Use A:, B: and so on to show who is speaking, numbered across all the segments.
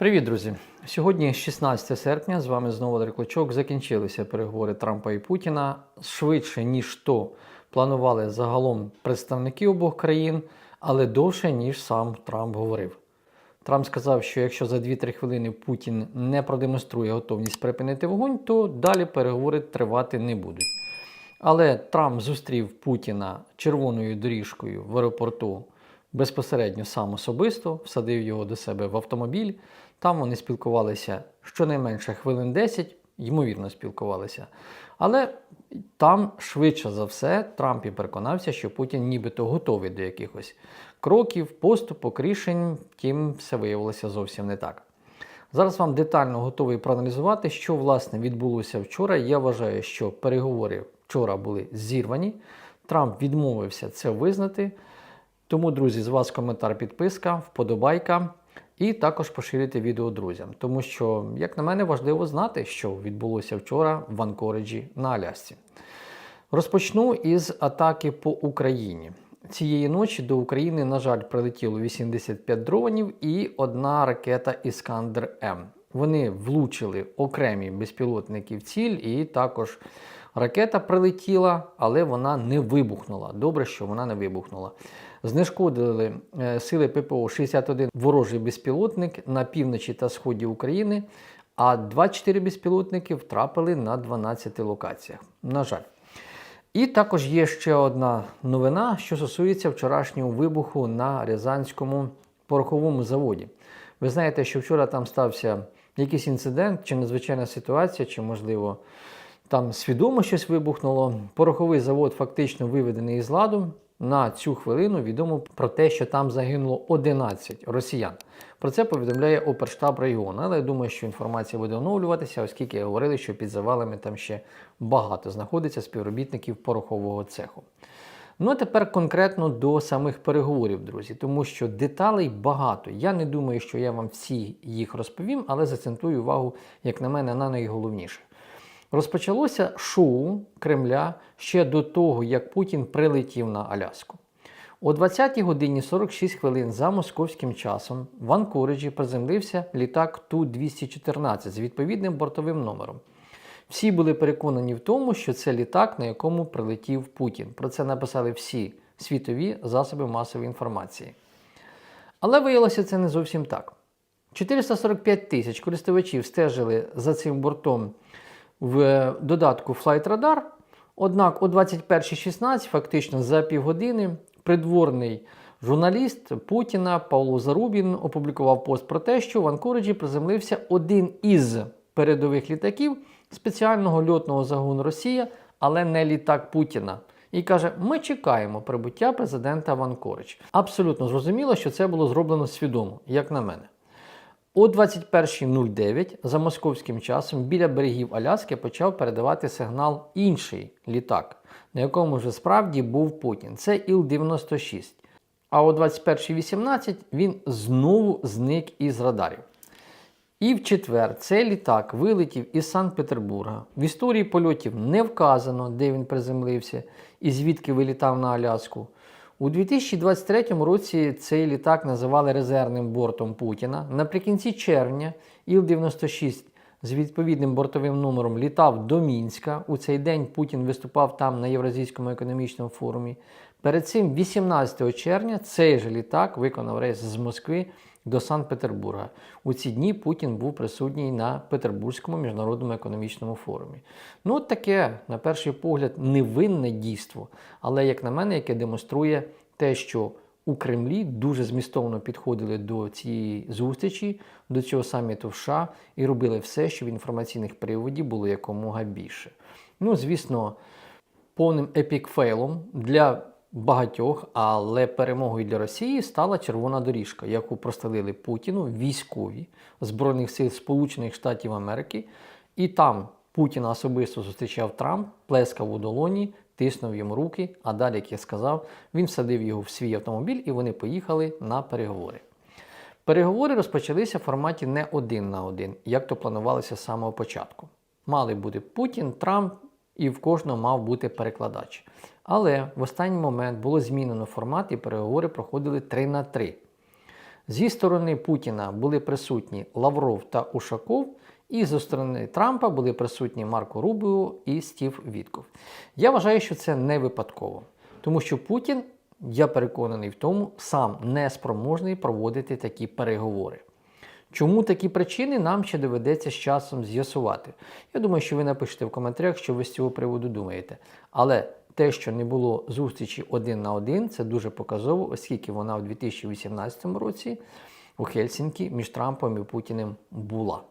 A: Привіт, друзі! Сьогодні 16 серпня. З вами знову Клочок. Закінчилися переговори Трампа і Путіна швидше, ніж то планували загалом представники обох країн, але довше, ніж сам Трамп говорив. Трамп сказав, що якщо за 2-3 хвилини Путін не продемонструє готовність припинити вогонь, то далі переговори тривати не будуть. Але Трамп зустрів Путіна червоною доріжкою в аеропорту безпосередньо сам особисто, всадив його до себе в автомобіль. Там вони спілкувалися щонайменше хвилин 10, ймовірно, спілкувалися. Але там швидше за все Трамп і переконався, що Путін нібито готовий до якихось кроків, поступок, рішень, втім, все виявилося зовсім не так. Зараз вам детально готовий проаналізувати, що власне відбулося вчора. Я вважаю, що переговори вчора були зірвані. Трамп відмовився це визнати. Тому, друзі, з вас коментар, підписка, вподобайка. І також поширюйте відео друзям, тому що, як на мене, важливо знати, що відбулося вчора в Анкориджі на Алясці. Розпочну із атаки по Україні. Цієї ночі до України, на жаль, прилетіло 85 дронів і одна ракета Іскандер М. Вони влучили окремі безпілотники в ціль, і також ракета прилетіла, але вона не вибухнула. Добре, що вона не вибухнула. Знешкодили е, сили ППО 61 ворожий безпілотник на півночі та сході України, а 24 безпілотники втрапили на 12 локаціях. На жаль. І також є ще одна новина, що стосується вчорашнього вибуху на Рязанському пороховому заводі. Ви знаєте, що вчора там стався якийсь інцидент, чи надзвичайна ситуація, чи, можливо, там свідомо щось вибухнуло. Пороховий завод фактично виведений із ладу. На цю хвилину відомо про те, що там загинуло 11 росіян. Про це повідомляє оперштаб регіону. Але я думаю, що інформація буде оновлюватися, оскільки говорили, що під завалами там ще багато знаходиться співробітників порохового цеху. Ну а тепер конкретно до самих переговорів, друзі, тому що деталей багато. Я не думаю, що я вам всі їх розповім, але зацентую увагу, як на мене, на найголовніше. Розпочалося шоу Кремля ще до того, як Путін прилетів на Аляску. О 20 годині 46 хвилин за московським часом в Анкориджі приземлився літак Ту-214 з відповідним бортовим номером. Всі були переконані в тому, що це літак, на якому прилетів Путін. Про це написали всі світові засоби масової інформації. Але виявилося це не зовсім так. 445 тисяч користувачів стежили за цим бортом в додатку Flight Radar. Однак о 21.16, фактично за півгодини, придворний журналіст Путіна Павло Зарубін опублікував пост про те, що в Анкориджі приземлився один із передових літаків спеціального льотного загону Росія, але не літак Путіна. І каже: ми чекаємо прибуття президента в Анкоридж. Абсолютно зрозуміло, що це було зроблено свідомо, як на мене. О 21.09 за московським часом біля берегів Аляски почав передавати сигнал інший літак, на якому вже справді був Путін. Це Іл-96. А о 21.18 він знову зник із радарів. І в четвер цей літак вилетів із Санкт-Петербурга. В історії польотів не вказано, де він приземлився і звідки вилітав на Аляску. У 2023 році цей літак називали резервним бортом Путіна. Наприкінці червня Іл-96 з відповідним бортовим номером літав до Мінська. У цей день Путін виступав там на Євразійському економічному форумі. Перед цим, 18 червня, цей же літак виконав рейс з Москви до Санкт-Петербурга. У ці дні Путін був присутній на Петербурзькому міжнародному економічному форумі. Ну, от таке, на перший погляд, невинне дійство, але, як на мене, яке демонструє те, що у Кремлі дуже змістовно підходили до цієї зустрічі, до цього саміту в США і робили все, щоб інформаційних приводів було якомога більше. Ну, звісно, повним епікфейлом для багатьох, але перемогою для Росії стала червона доріжка, яку простелили Путіну військові Збройних сил Сполучених Штатів Америки. І там Путіна особисто зустрічав Трамп, плескав у долоні, тиснув йому руки. А далі, як я сказав, він всадив його в свій автомобіль і вони поїхали на переговори. Переговори розпочалися в форматі не один на один, як то планувалося з самого початку. Мали бути Путін, Трамп і в кожного мав бути перекладач. Але в останній момент було змінено формат і переговори проходили 3 на 3. Зі сторони Путіна були присутні Лавров та Ушаков, і зі сторони Трампа були присутні Марко Рубіо і Стів Вітков. Я вважаю, що це не випадково, тому що Путін, я переконаний в тому, сам не спроможний проводити такі переговори. Чому такі причини нам ще доведеться з часом з'ясувати? Я думаю, що ви напишете в коментарях, що ви з цього приводу думаєте. Але те, що не було зустрічі один на один, це дуже показово, оскільки вона у 2018 році у Хельсінкі між Трампом і Путіним була.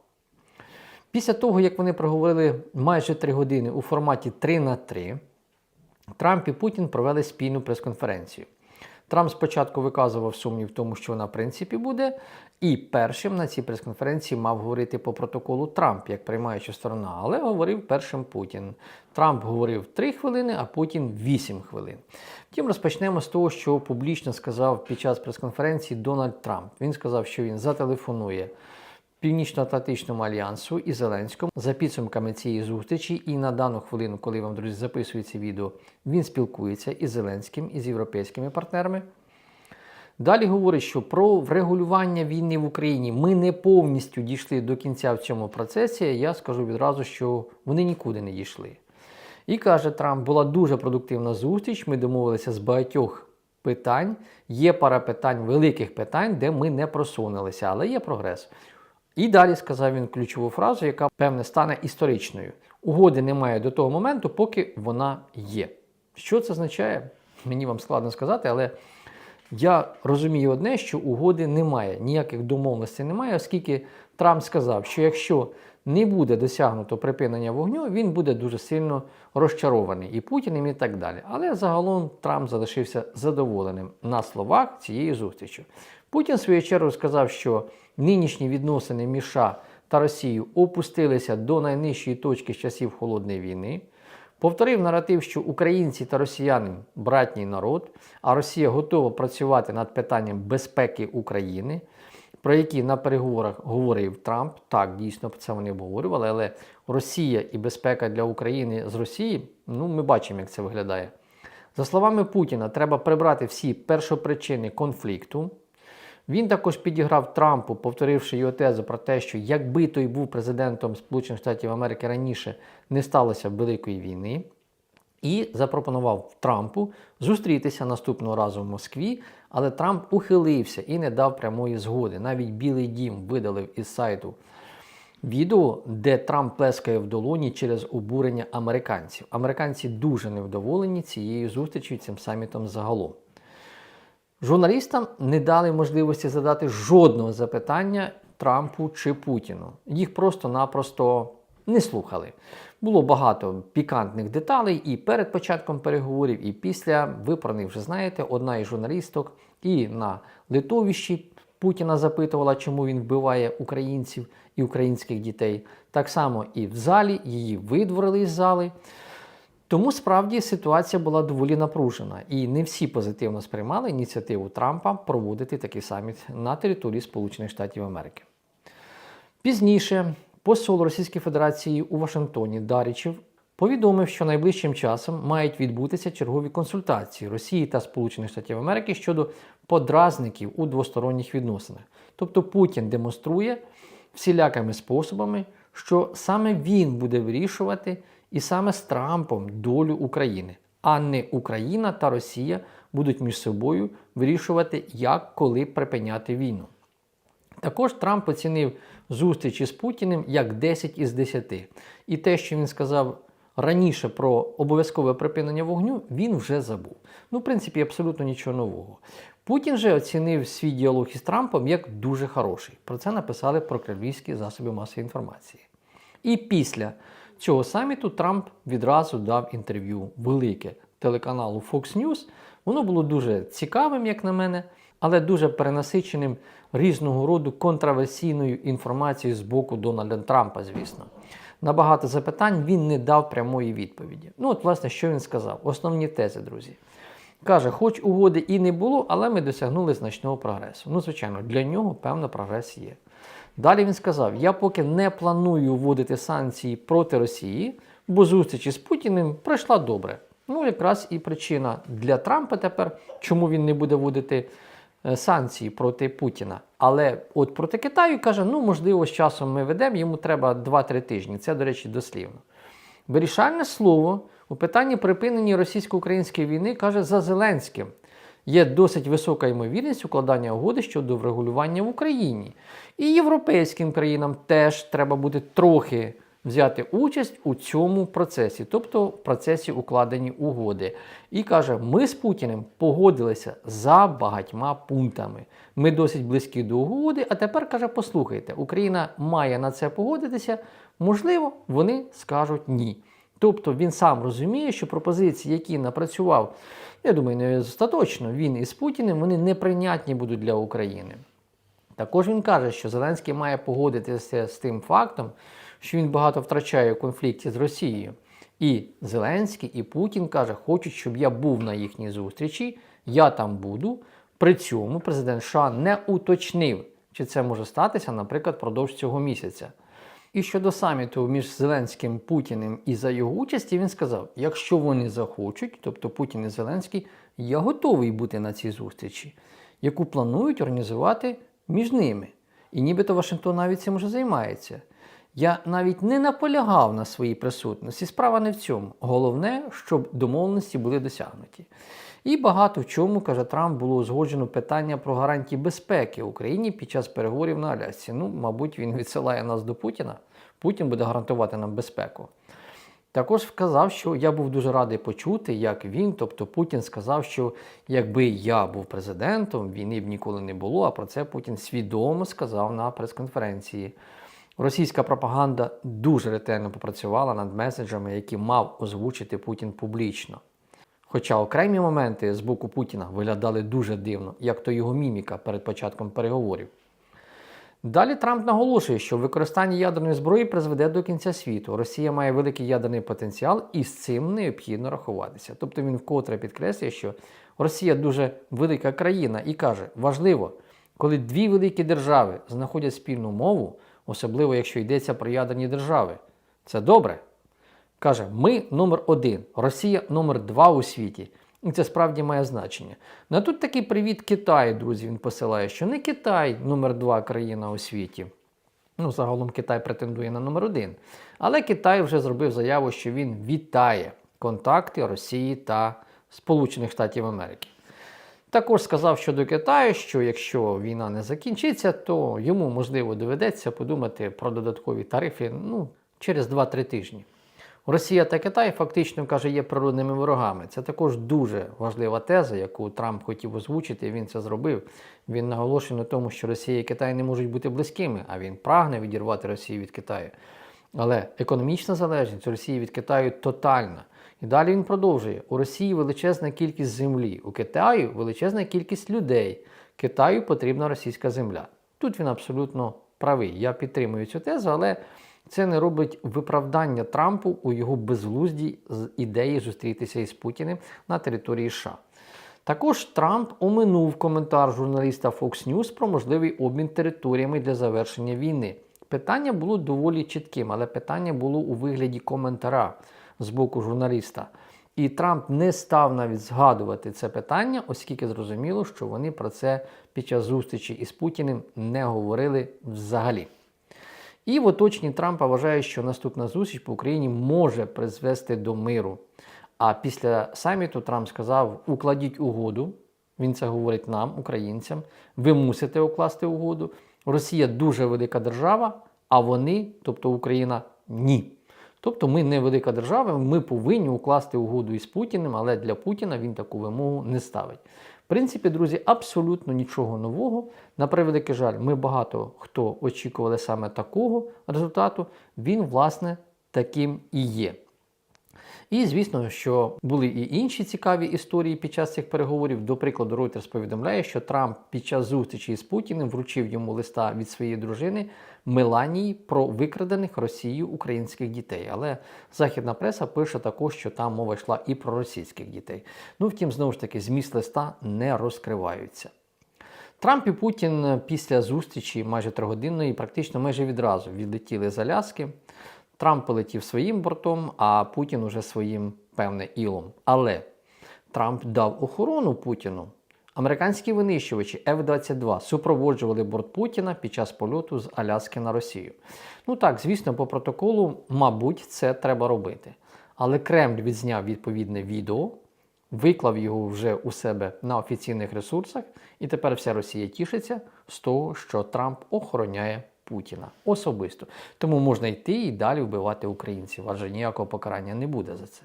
A: Після того, як вони проговорили майже три години у форматі 3 на 3, Трамп і Путін провели спільну прес-конференцію. Трамп спочатку виказував сумнів в тому, що вона в принципі буде, і першим на цій прес-конференції мав говорити по протоколу Трамп, як приймаюча сторона, але говорив першим Путін. Трамп говорив 3 хвилини, а Путін 8 хвилин. Втім, розпочнемо з того, що публічно сказав під час прес-конференції Дональд Трамп. Він сказав, що він зателефонує. Північно-Атлантичному альянсу і Зеленському за підсумками цієї зустрічі, і на дану хвилину, коли вам друзі записується відео, він спілкується із Зеленським і з європейськими партнерами. Далі говорить, що про врегулювання війни в Україні ми не повністю дійшли до кінця в цьому процесі. Я скажу відразу, що вони нікуди не дійшли. І каже Трамп, була дуже продуктивна зустріч. Ми домовилися з багатьох питань. Є пара питань, великих питань, де ми не просунулися, але є прогрес. І далі сказав він ключову фразу, яка певне стане історичною. Угоди немає до того моменту, поки вона є. Що це означає? Мені вам складно сказати, але я розумію одне, що угоди немає, ніяких домовленостей немає, оскільки Трамп сказав, що якщо не буде досягнуто припинення вогню, він буде дуже сильно розчарований і Путіним, і так далі. Але загалом Трамп залишився задоволеним на словах цієї зустрічі. Путін в свою чергу сказав, що нинішні відносини між США та Росією опустилися до найнижчої точки з часів холодної війни. Повторив наратив, що українці та росіяни братній народ, а Росія готова працювати над питанням безпеки України, про які на переговорах говорив Трамп. Так, дійсно це вони обговорювали, але Росія і безпека для України з Росії, ну ми бачимо, як це виглядає. За словами Путіна, треба прибрати всі першопричини конфлікту. Він також підіграв Трампу, повторивши його тезу про те, що якби той був президентом Сполучених Штатів Америки раніше, не сталося великої війни. І запропонував Трампу зустрітися наступного разу в Москві, але Трамп ухилився і не дав прямої згоди. Навіть Білий Дім видалив із сайту відео, де Трамп плескає в долоні через обурення американців. Американці дуже невдоволені цією зустрічю, цим самітом загалом. Журналістам не дали можливості задати жодного запитання Трампу чи Путіну. Їх просто-напросто не слухали. Було багато пікантних деталей і перед початком переговорів, і після. Ви про них вже знаєте, одна із журналісток і на литовищі Путіна запитувала, чому він вбиває українців і українських дітей. Так само і в залі її видворили із зали. Тому справді ситуація була доволі напружена, і не всі позитивно сприймали ініціативу Трампа проводити такий саміт на території Сполучених Штатів Америки. Пізніше посол Російської Федерації у Вашингтоні Дарічев повідомив, що найближчим часом мають відбутися чергові консультації Росії та Сполучених Штатів Америки щодо подразників у двосторонніх відносинах. Тобто Путін демонструє всілякими способами, що саме він буде вирішувати і саме з Трампом долю України, а не Україна та Росія будуть між собою вирішувати, як коли припиняти війну. Також Трамп оцінив зустрічі з Путіним як 10 із 10. І те, що він сказав раніше про обов'язкове припинення вогню, він вже забув. Ну, в принципі, абсолютно нічого нового. Путін же оцінив свій діалог із Трампом як дуже хороший. Про це написали прокремлівські засоби масової інформації. І після цього саміту Трамп відразу дав інтерв'ю велике телеканалу Fox News. Воно було дуже цікавим, як на мене, але дуже перенасиченим різного роду контраверсійною інформацією з боку Дональда Трампа, звісно. На багато запитань він не дав прямої відповіді. Ну, от, власне, що він сказав? Основні тези, друзі. Каже, хоч угоди і не було, але ми досягнули значного прогресу. Ну, звичайно, для нього певний прогрес є. Далі він сказав: я поки не планую вводити санкції проти Росії, бо зустріч із Путіним пройшла добре. Ну, якраз і причина для Трампа тепер, чому він не буде вводити е, санкції проти Путіна. Але от проти Китаю каже, ну можливо, з часом ми ведемо, йому треба 2-3 тижні. Це, до речі, дослівно. Вирішальне слово у питанні припинення російсько-української війни каже за Зеленським. Є досить висока ймовірність укладання угоди щодо врегулювання в Україні. І європейським країнам теж треба буде трохи взяти участь у цьому процесі, тобто в процесі укладення угоди. І каже: ми з Путіним погодилися за багатьма пунктами. Ми досить близькі до угоди. А тепер каже: послухайте, Україна має на це погодитися. Можливо, вони скажуть ні. Тобто він сам розуміє, що пропозиції, які напрацював, я думаю, не остаточно він із Путіним, вони неприйнятні будуть для України. Також він каже, що Зеленський має погодитися з тим фактом, що він багато втрачає у конфлікті з Росією. І Зеленський, і Путін каже, хочуть, щоб я був на їхній зустрічі, я там буду. При цьому президент США не уточнив, чи це може статися, наприклад, впродовж цього місяця. І щодо саміту між Зеленським Путіним і за його участі, він сказав: якщо вони захочуть, тобто Путін і Зеленський, я готовий бути на цій зустрічі, яку планують організувати між ними. І нібито Вашингтон навіть цим вже займається. Я навіть не наполягав на своїй присутності. Справа не в цьому. Головне, щоб домовленості були досягнуті. І багато в чому, каже Трамп, було узгоджено питання про гарантії безпеки Україні під час переговорів на Алясці. Ну, мабуть, він відсилає нас до Путіна. Путін буде гарантувати нам безпеку. Також вказав, що я був дуже радий почути, як він, тобто Путін, сказав, що якби я був президентом, війни б ніколи не було. А про це Путін свідомо сказав на прес-конференції. Російська пропаганда дуже ретельно попрацювала над меседжами, які мав озвучити Путін публічно. Хоча окремі моменти з боку Путіна виглядали дуже дивно, як то його міміка перед початком переговорів. Далі Трамп наголошує, що використання ядерної зброї призведе до кінця світу. Росія має великий ядерний потенціал і з цим необхідно рахуватися. Тобто він вкотре підкреслює, що Росія дуже велика країна і каже, важливо, коли дві великі держави знаходять спільну мову, особливо якщо йдеться про ядерні держави. Це добре. Каже, ми номер один, Росія номер два у світі. І це справді має значення. Ну а тут такий привіт Китаю, друзі, він посилає, що не Китай номер два країна у світі. Ну, загалом Китай претендує на номер один. Але Китай вже зробив заяву, що він вітає контакти Росії та Сполучених Штатів Америки. Також сказав щодо Китаю, що якщо війна не закінчиться, то йому можливо доведеться подумати про додаткові тарифи ну, через 2-3 тижні. Росія та Китай фактично каже, є природними ворогами. Це також дуже важлива теза, яку Трамп хотів озвучити. Він це зробив. Він наголошує на тому, що Росія і Китай не можуть бути близькими, а він прагне відірвати Росію від Китаю. Але економічна залежність Росії від Китаю тотальна. І далі він продовжує: у Росії величезна кількість землі, у Китаю величезна кількість людей. Китаю потрібна російська земля. Тут він абсолютно правий. Я підтримую цю тезу, але це не робить виправдання Трампу у його безглуздій ідеї зустрітися із Путіним на території США. Також Трамп оминув коментар журналіста Fox News про можливий обмін територіями для завершення війни. Питання було доволі чітким, але питання було у вигляді коментара з боку журналіста. І Трамп не став навіть згадувати це питання, оскільки зрозуміло, що вони про це під час зустрічі із Путіним не говорили взагалі. І в оточенні Трампа вважають, що наступна зустріч по Україні може призвести до миру. А після саміту Трамп сказав: укладіть угоду. Він це говорить нам, українцям. Ви мусите укласти угоду. Росія дуже велика держава, а вони, тобто Україна, ні. Тобто ми не велика держава, ми повинні укласти угоду із Путіним, але для Путіна він таку вимогу не ставить. В принципі, друзі, абсолютно нічого нового. На превеликий жаль, ми багато хто очікували саме такого результату. Він, власне, таким і є. І звісно, що були і інші цікаві історії під час цих переговорів. До прикладу, Reuters повідомляє, що Трамп під час зустрічі з Путіним вручив йому листа від своєї дружини Меланії про викрадених Росією українських дітей. Але західна преса пише також, що там мова йшла і про російських дітей. Ну втім, знову ж таки, зміст листа не розкриваються. Трамп і Путін після зустрічі майже тригодинної, практично майже відразу відлетіли з Аляски. Трамп полетів своїм бортом, а Путін уже своїм, певне, ілом. Але Трамп дав охорону Путіну, Американські винищувачі F-22 супроводжували борт Путіна під час польоту з Аляски на Росію. Ну так, звісно, по протоколу, мабуть, це треба робити. Але Кремль відзняв відповідне відео, виклав його вже у себе на офіційних ресурсах, і тепер вся Росія тішиться з того, що Трамп охороняє Путіна особисто. Тому можна йти і далі вбивати українців, адже ніякого покарання не буде за це.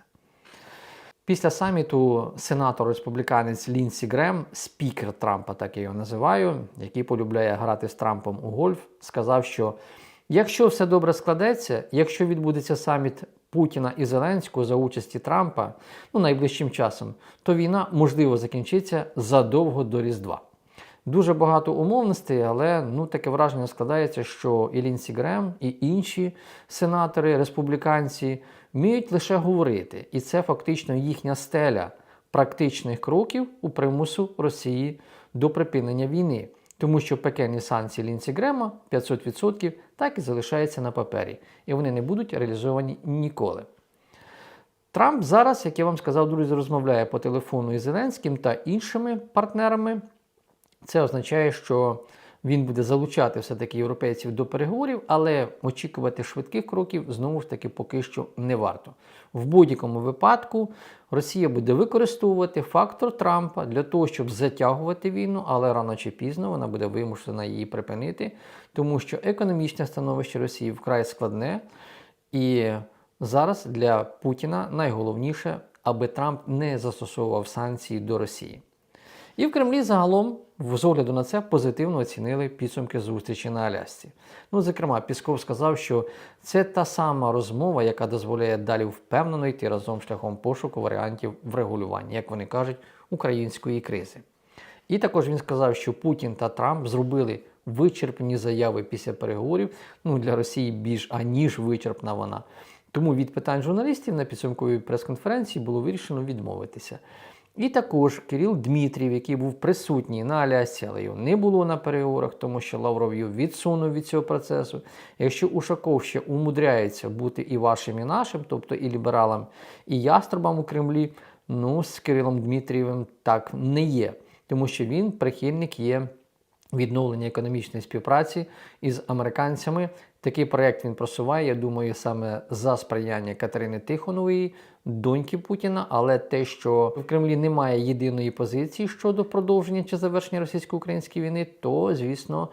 A: Після саміту сенатор республіканець Лінсі Грем, спікер Трампа, так я його називаю, який полюбляє грати з Трампом у гольф, сказав, що якщо все добре складеться, якщо відбудеться саміт Путіна і Зеленського за участі Трампа ну, найближчим часом, то війна можливо закінчиться задовго до Різдва. Дуже багато умовностей, але ну таке враження складається, що і Лінсі Грем, і інші сенатори, республіканці вміють лише говорити, і це фактично їхня стеля практичних кроків у примусу Росії до припинення війни. Тому що пекельні санкції Лінсі Грема 500% так і залишаються на папері, і вони не будуть реалізовані ніколи. Трамп зараз, як я вам сказав, друзі, розмовляє по телефону із Зеленським та іншими партнерами. Це означає, що він буде залучати все-таки європейців до переговорів, але очікувати швидких кроків знову ж таки поки що не варто. В будь-якому випадку Росія буде використовувати фактор Трампа для того, щоб затягувати війну, але рано чи пізно вона буде вимушена її припинити, тому що економічне становище Росії вкрай складне. І зараз для Путіна найголовніше, аби Трамп не застосовував санкції до Росії. І в Кремлі загалом, з огляду на це, позитивно оцінили підсумки зустрічі на Алясці. Ну, зокрема, Пісков сказав, що це та сама розмова, яка дозволяє далі впевнено йти разом шляхом пошуку варіантів врегулювання, як вони кажуть, української кризи. І також він сказав, що Путін та Трамп зробили вичерпні заяви після переговорів. Ну для Росії більш аніж вичерпна вона. Тому від питань журналістів на підсумковій прес-конференції було вирішено відмовитися. І також Кирил Дмитрів, який був присутній на Алясці, але його не було на переговорах, тому що Лавров його відсунув від цього процесу. Якщо Ушаков ще умудряється бути і вашим, і нашим, тобто і лібералам, і яструбам у Кремлі, ну з Кирилом Дмитрієвим так не є, тому що він прихильник є відновлення економічної співпраці із американцями. Такий проєкт він просуває, я думаю, саме за сприяння Катерини Тихонової, доньки Путіна. Але те, що в Кремлі немає єдиної позиції щодо продовження чи завершення російсько-української війни, то звісно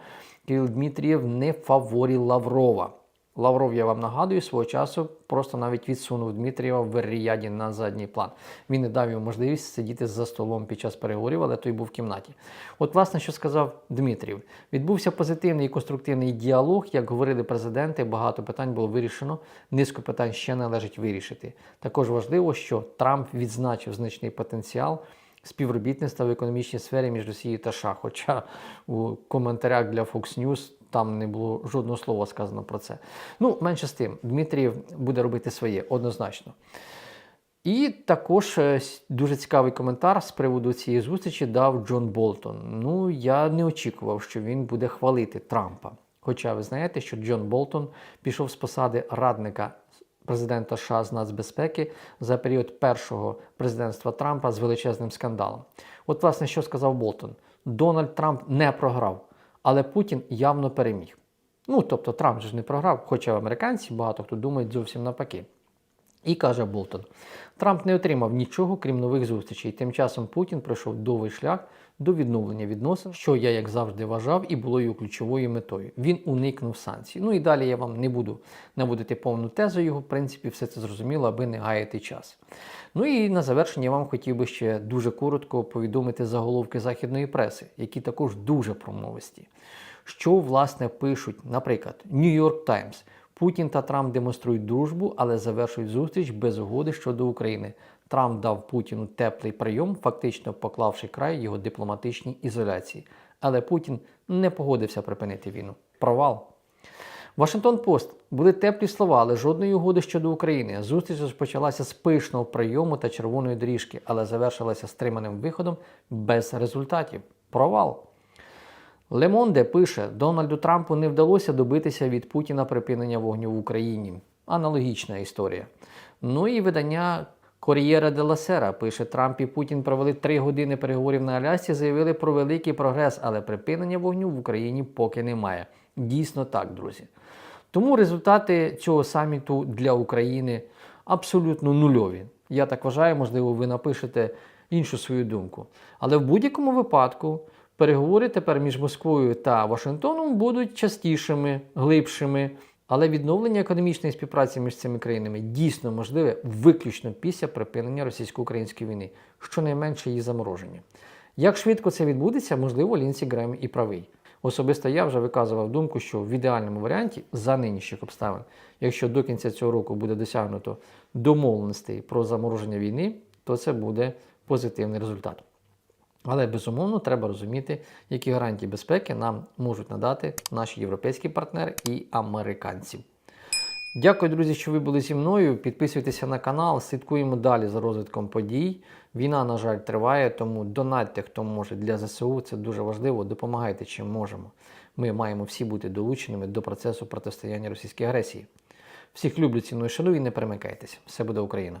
A: Кирил Дмитрієв не фаворі Лаврова. Лавров, я вам нагадую, свого часу просто навіть відсунув Дмитрієва в Ріяді на задній план. Він не дав йому можливість сидіти за столом під час переговорів, але той був в кімнаті. От, власне, що сказав Дмитрів, відбувся позитивний і конструктивний діалог. Як говорили президенти, багато питань було вирішено. Низку питань ще належить вирішити. Також важливо, що Трамп відзначив значний потенціал. Співробітництва в економічній сфері між Росією та США. Хоча у коментарях для Fox News там не було жодного слова сказано про це. Ну, менше з тим, Дмитрієв буде робити своє однозначно. І також е, дуже цікавий коментар з приводу цієї зустрічі дав Джон Болтон. Ну, я не очікував, що він буде хвалити Трампа. Хоча ви знаєте, що Джон Болтон пішов з посади радника президента США з нацбезпеки за період першого президентства Трампа з величезним скандалом. От, власне, що сказав Болтон: Дональд Трамп не програв, але Путін явно переміг. Ну, тобто Трамп ж не програв, хоча американці багато хто думають зовсім навпаки. І каже Болтон: Трамп не отримав нічого, крім нових зустрічей. Тим часом Путін пройшов довгий шлях до відновлення відносин, що я, як завжди, вважав, і було його ключовою метою. Він уникнув санкцій. Ну і далі я вам не буду наводити повну тезу його, в принципі, все це зрозуміло, аби не гаяти час. Ну і на завершення я вам хотів би ще дуже коротко повідомити заголовки західної преси, які також дуже промовисті. Що, власне, пишуть, наприклад, New York Times. Путін та Трамп демонструють дружбу, але завершують зустріч без угоди щодо України. Трамп дав Путіну теплий прийом, фактично поклавши край його дипломатичній ізоляції. Але Путін не погодився припинити війну. Провал. Вашингтон Пост були теплі слова, але жодної угоди щодо України. Зустріч розпочалася з пишного прийому та червоної доріжки, але завершилася стриманим виходом без результатів. Провал. Лемонде пише: Дональду Трампу не вдалося добитися від Путіна припинення вогню в Україні. Аналогічна історія. Ну і видання Кор'єра де ла Сера пише, Трамп і Путін провели три години переговорів на Алясці, заявили про великий прогрес, але припинення вогню в Україні поки немає. Дійсно так, друзі. Тому результати цього саміту для України абсолютно нульові. Я так вважаю, можливо, ви напишете іншу свою думку. Але в будь-якому випадку переговори тепер між Москвою та Вашингтоном будуть частішими, глибшими. Але відновлення економічної співпраці між цими країнами дійсно можливе виключно після припинення російсько-української війни, щонайменше її замороження. Як швидко це відбудеться, можливо, Лінсі Грем і правий. Особисто я вже виказував думку, що в ідеальному варіанті за нинішніх обставин, якщо до кінця цього року буде досягнуто домовленостей про замороження війни, то це буде позитивний результат. Але безумовно треба розуміти, які гарантії безпеки нам можуть надати наші європейські партнери і американці. Дякую, друзі, що ви були зі мною. Підписуйтеся на канал, слідкуємо далі за розвитком подій. Війна, на жаль, триває, тому донатьте, хто може для ЗСУ. Це дуже важливо. Допомагайте чим можемо. Ми маємо всі бути долученими до процесу протистояння російській агресії. Всіх люблю, ціную, шаную і не перемикайтесь. Все буде Україна!